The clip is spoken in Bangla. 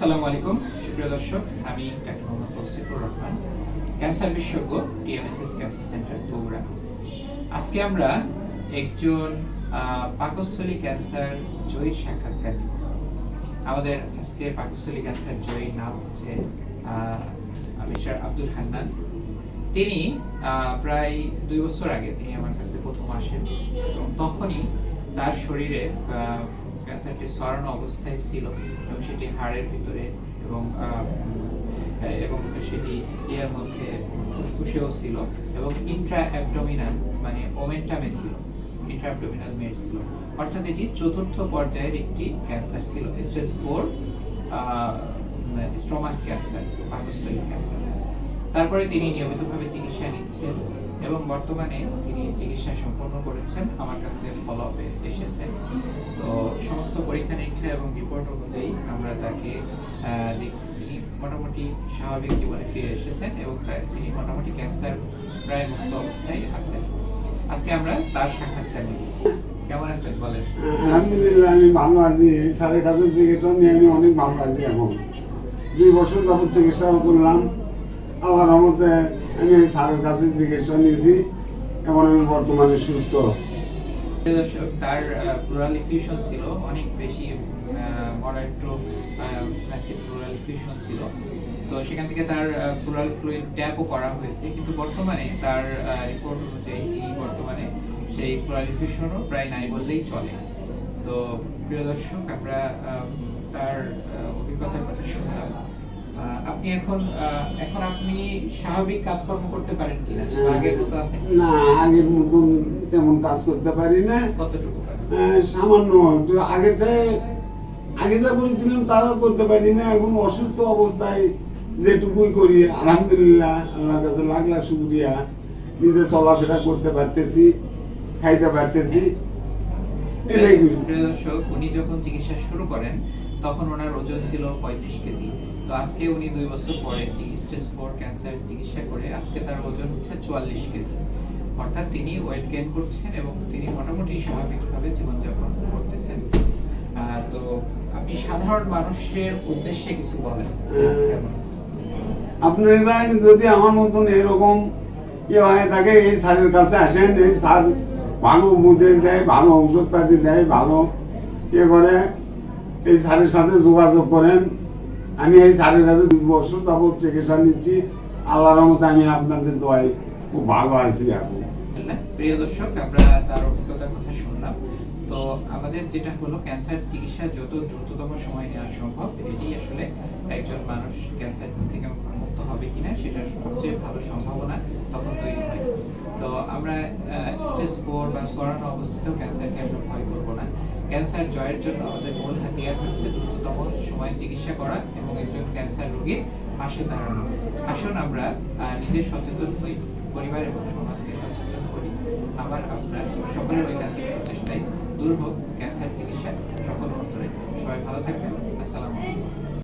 আসসালামু আলাইকুম, সুপ্রিয় দর্শক, আমি ডাক্তার মোহাম্মদ তৌসিফুর রহমান, ক্যান্সার বিশেষজ্ঞ, টিএমএসএস ক্যান্সার সেন্টার, বগুড়া। আজকে আমরা একজন পাকস্থলী ক্যান্সার জয়ীর সাক্ষাৎকার আমাদের আজকে পাকস্থলী ক্যান্সার জয়ীর নাম হচ্ছে মিস্টার আব্দুল হান্নান। তিনি প্রায় দুই বছর আগে তিনি আমার কাছে প্রথম আসেন এবং তখনই তার শরীরে ক্যান্সারটি সরানো অবস্থায় ছিল এবং সেটি হাড়ের ভিতরে এবং এবং সেটি এর মধ্যে ফুসফুসেও ছিল এবং ইন্ট্রা অ্যাবডোমিনাল মানে ওমেন্টামে ছিল ইন্ট্রা অ্যাবডোমিনাল মেড ছিল। অর্থাৎ এটি চতুর্থ পর্যায়ের একটি ক্যান্সার ছিল স্টেজ ফোর স্টমাক ক্যান্সার পাকস্থলী ক্যান্সার। তারপরে তিনি নিয়মিতভাবে চিকিৎসা নিচ্ছেন এবং বর্তমানে তিনি চিকিৎসা সম্পন্ন করেছেন। আমার কাছে ফলো আপে এসেছে। তো সমস্ত পরীক্ষা নিরীক্ষা এবং রিপোর্ট অনুযায়ী আমরা তাকে দেখছি তিনি মোটামুটি স্বাভাবিক জীবনে ফিরে এসেছেন এবং তিনি মোটামুটি ক্যান্সার প্রায় মুক্ত অবস্থায় আছেন। আজকে আমরা তার সাক্ষাৎকার নিব। কেমন আছেন? বলেন। আলহামদুলিল্লাহ, আমি ভালো আছি। স্যারের কাছে চিকিৎসা নিয়ে আমি অনেক ভালো আছি এখন। দুই বছর যাবত চিকিৎসা করলাম। আল্লাহর রহমতে আমি স্যারের কাছে চিকিৎসা নিয়েছি, এখন আমি বর্তমানে সুস্থ। দর্শক, তার প্লুরাল ইফিউশন ছিল, অনেক বেশি প্লুরাল ইফিউশন ছিল। তো সেখান থেকে তার প্লুরাল ফ্লুইড ট্যাপও করা হয়েছে, কিন্তু বর্তমানে তার রিপোর্ট অনুযায়ী তিনি বর্তমানে সেই প্লুরাল ইফিউশনও প্রায় নাই বললেই চলে। তো প্রিয় দর্শক, আমরা তার অভিজ্ঞতার আপনি এখন এখন আপনি স্বাভাবিক কাজকর্ম করতে পারেন কিনা? আগের মতো আছেন না আগের মতন তেমন কাজ করতে পারি না। কতটুকু সামান্য আগে চেয়ে আগে যা করেছিলাম তাও করতে পারি না। এখন অসুস্থ অবস্থায় যেটুকুই করি আলহামদুলিল্লাহ আল্লাহর কাছে লাখ লাখ শুক্রিয়া। নিজে চলাফেরা করতে পারতেছি খাইতে পারতেছি। এটাই করি। প্রিয় দর্শক উনি যখন চিকিৎসা শুরু করেন তখন ওনার ওজন ছিল পঁয়ত্রিশ কেজি। তো আজকে উনি দুই বছর পরে স্টেজ ফোর ক্যান্সার চিকিৎসা করে আজকে তার ওজন হচ্ছে চুয়াল্লিশ কেজি। অর্থাৎ তিনি ওয়েট গেইন করছেন এবং তিনি মোটামুটি স্বাভাবিকভাবে জীবনযাপন করতেছেন। তো আপনি সাধারণ মানুষের উদ্দেশ্যে কিছু বলেন। আপনারা যদি আমার মতন এরকম ইয়ে হয়ে থাকে, এই স্যারের কাছে আসেন, এই স্যার ভালো উপদেশ দেয়, ভালো ঔষধপাতি দেয়, ভালো ইয়ে করে এই স্যারের সাথে যোগাযোগ করেন। আমি এই স্যারের কাছে দুই বছর যাবত চিকিৎসা নিচ্ছি। আল্লাহর রহমতে আমি আপনাদের দোয়াই খুব ভালো আছি এখন। প্রিয় দর্শক, আমরা তার অভিজ্ঞতার কথা শুনলাম। তো আমাদের যেটা হলো, ক্যান্সার চিকিৎসা যত দ্রুততম সময় নেওয়া সম্ভব, এটি আসলে একজন মানুষ ক্যান্সার থেকে মুক্ত হবে কিনা, সেটার সবচেয়ে ভালো সম্ভাবনা তখন তৈরি হয়। তো আমরা স্টেজ ফোর বা সরানো অবস্থিত ক্যান্সারকে আমরা ভয় করব না ক্যান্সার জয়ের জন্য আমাদের মূল হাতিয়ার হচ্ছে দ্রুততম সময় চিকিৎসা করা এবং একজন ক্যান্সার রোগীর পাশে দাঁড়ানো। আসুন আমরা নিজে সচেতন হই, পরিবার এবং সমাজকে সচেতন করি। আবার আপনার সকলের ঐকান্তিক প্রচেষ্টায় দুর্ভোগ ক্যান্সার চিকিৎসা। সকল অন্তরে সবাই ভালো থাকবেন। আসসালামু আলাইকুম।